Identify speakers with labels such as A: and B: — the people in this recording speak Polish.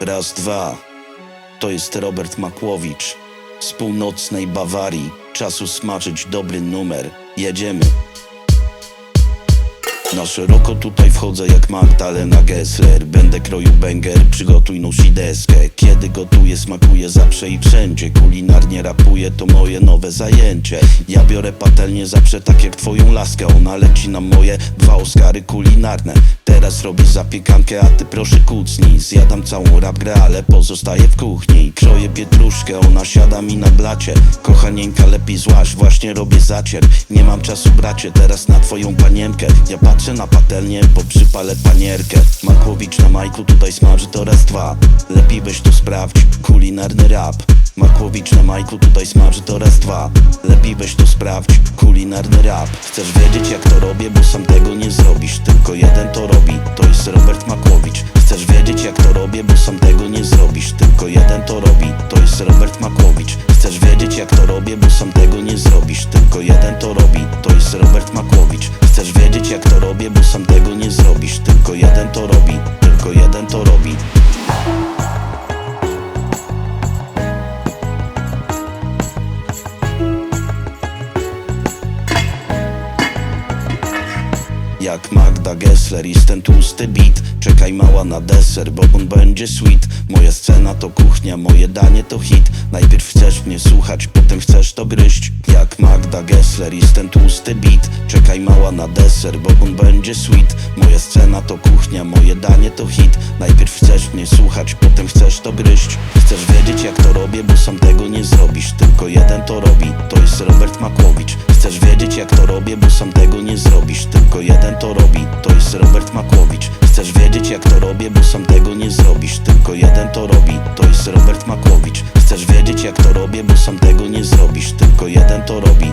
A: Raz, dwa. To jest Robert Makłowicz z północnej Bawarii. Czas usmażyć dobry numer. Jedziemy. Na szeroko tutaj wchodzę jak Magdalena Gessler Będę kroił banger, przygotuj nóż i deskę. Kiedy gotuję smakuje zawsze i wszędzie. Kulinarnie rapuję to moje nowe zajęcie. Ja biorę patelnię zawsze tak jak twoją laskę. Ona leci na moje dwa Oscary kulinarne. Teraz robię zapiekankę, a ty proszę kucnij Zjadam całą rap grę, ale pozostaję w kuchni. Kroję pietruszkę, ona siada mi na blacie. Kochanieńka lepiej złaś, właśnie robię zacier. Nie mam czasu bracie, teraz na twoją panienkę. Ja patrzę na patelnię, bo przypalę panierkę. Makłowicz na majku tutaj smaży to raz dwa. Lepiej weź to sprawdź, kulinarny rap. Makłowicz na majku tutaj smaży to raz dwa. Lepiej weź to sprawdź, kulinarny rap. Chcesz wiedzieć jak to robię, bo sam tego nie zrobisz. Tylko jeden to robi, to jest Robert Makłowicz. Chcesz wiedzieć jak to robię, bo sam tego nie zrobisz. Tylko jeden to robi, to jest Robert Makłowicz. Chcesz wiedzieć jak to robię, bo sam tego nie zrobisz Tylko jeden to robi, to jest Robert Makłowicz. Chcesz wiedzieć jak to robię, bo sam tego nie zrobisz Tylko jeden to robi, tylko jeden to robi Jak Magda Gessler jest ten tłusty beat. Czekaj mała na deser, bo on będzie sweet. Moja scena to kuchnia, moje danie to hit. Najpierw chcesz mnie słuchać, potem chcesz to gryźć. Jak Magda Gessler jest ten tłusty beat. Czekaj mała na deser, bo on będzie sweet. Moja scena to kuchnia, moje danie to hit. Najpierw chcesz mnie słuchać, potem chcesz to gryźć. Chcesz wiedzieć jak to robię, bo sam tego nie zrobisz. Tylko jeden to robi, to jest Robert Makłowicz Chcesz wiedzieć jak to robię, bo sam tego nie zrobisz. Tylko jeden to robi, to jest Robert Makłowicz. Chcesz wiedzieć jak to robię, bo sam tego nie zrobisz. Tylko jeden to robi, to jest Robert Makłowicz. Chcesz wiedzieć jak to robię, bo sam tego nie zrobisz. Tylko jeden to robi,